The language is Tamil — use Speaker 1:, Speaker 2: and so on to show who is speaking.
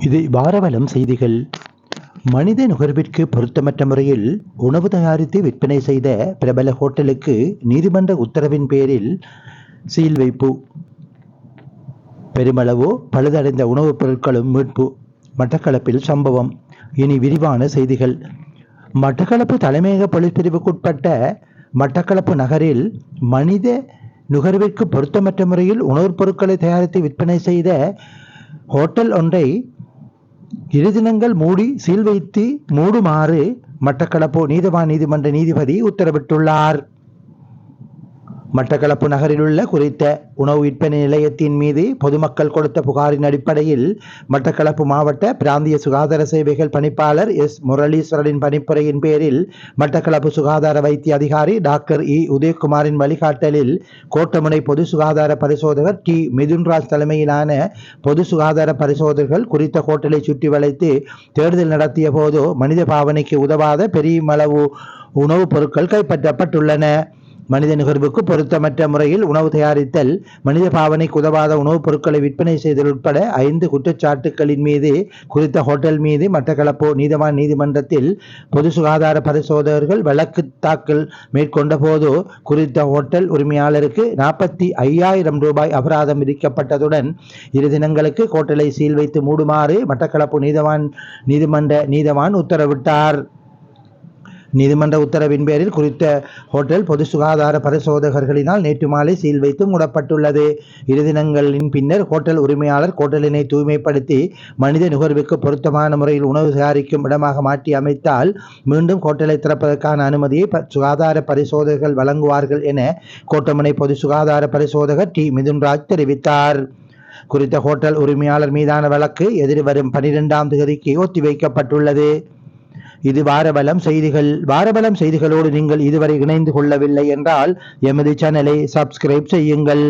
Speaker 1: இது வாரவலம் செய்திகள். மனித நுகர்விற்கு பொருத்தமற்ற முறையில் உணவு தயாரித்து விற்பனை செய்த பிரபல ஹோட்டலுக்கு நீதிமன்ற உத்தரவின் பேரில் சீல் வைப்பு. பெருமளவு பழுதடைந்த உணவுப் பொருட்களும் மீட்பு. மட்டக்களப்பில் சம்பவம். இனி விரிவான செய்திகள். மட்டக்களப்பு தலைமையக போலீஸ் பிரிவுக்குட்பட்ட மட்டக்களப்பு நகரில் மனித நுகர்விற்கு பொருத்தமற்ற முறையில் உணவுப் பொருட்களை தயாரித்து விற்பனை செய்த ஹோட்டல் ஒன்றை இருதினங்கள் மூடி சீல் வைத்து மூடுமாறு மட்டக்களப்பு நீதவான் நீதிமன்ற நீதிபதி உத்தரவிட்டுள்ளார். மட்டக்களப்பு நகரில் உள்ள குறித்த உணவு விற்பனை நிலையத்தின் மீது பொதுமக்கள் கொடுத்த புகாரின் அடிப்படையில் மட்டக்களப்பு மாவட்ட பிராந்திய சுகாதார சேவைகள் பணிப்பாளர் எஸ் முரளீஸ்வரனின் பணிப்புரையின் பேரில் மட்டக்களப்பு சுகாதார வைத்திய அதிகாரி டாக்டர் இ உதயகுமாரின் வழிகாட்டலில் கோட்டமுனை பொது சுகாதார பரிசோதகர் டி மிதுன்ராஜ் தலைமையிலான பொது சுகாதார பரிசோதகர்கள் குறித்த ஹோட்டலை சுற்றி வளைத்து தேர்தல் நடத்திய போது மனித பாவனைக்கு உதவாத பெரியமளவு உணவுப் பொருட்கள் கைப்பற்றப்பட்டுள்ளன. மனித நுகர்வுக்கு பொருத்தமற்ற முறையில் உணவு தயாரித்தல் மனித பாவனைக்கு உதவாத உணவுப் பொருட்களை விற்பனை செய்தல் உட்பட ஐந்து குற்றச்சாட்டுகளின் மீது குறித்த ஹோட்டல் மீது மட்டக்களப்பு நீதவான் நீதிமன்றத்தில் பொது சுகாதார பரிசோதகர்கள் வழக்கு தாக்கல் மேற்கொண்ட போது குறித்த ஹோட்டல் உரிமையாளருக்கு நாற்பத்தி ஐயாயிரம் ரூபாய் அபராதம் விதிக்கப்பட்டதுடன் இரு தினங்களுக்கு ஹோட்டலை சீல் வைத்து மூடுமாறு மட்டக்களப்பு நீதவான் நீதிமன்ற நீதவான் உத்தரவிட்டார். நீதிமன்ற உத்தரவின் பேரில் குறித்த ஹோட்டல் பொது சுகாதார பரிசோதகர்களினால் நேற்று மாலை சீல் வைத்து மூடப்பட்டுள்ளது. இரு தினங்களின் பின்னர் ஹோட்டல் உரிமையாளர் ஹோட்டலினை தூய்மைப்படுத்தி மனித நுகர்வுக்கு பொருத்தமான முறையில் உணவு தயாரிக்கும் இடமாக மாற்றி அமைத்தால் மீண்டும் ஹோட்டலை திறப்பதற்கான அனுமதியை சுகாதார பரிசோதகர்கள் வழங்குவார்கள் என கோட்டமனை பொது சுகாதார பரிசோதகர் டி. மிதுன்ராஜ் தெரிவித்தார். குறித்த ஹோட்டல் உரிமையாளர் மீதான வழக்கு எதிர்வரும் பனிரெண்டாம் தேதிக்கு ஒத்திவைக்கப்பட்டுள்ளது. இது வாரபலம் செய்திகள். வாரபலம் செய்திகளோடு நீங்கள் இதுவரை இணைந்து கொள்ளவில்லை என்றால் எமது சேனலை சப்ஸ்கிரைப் செய்யுங்கள்.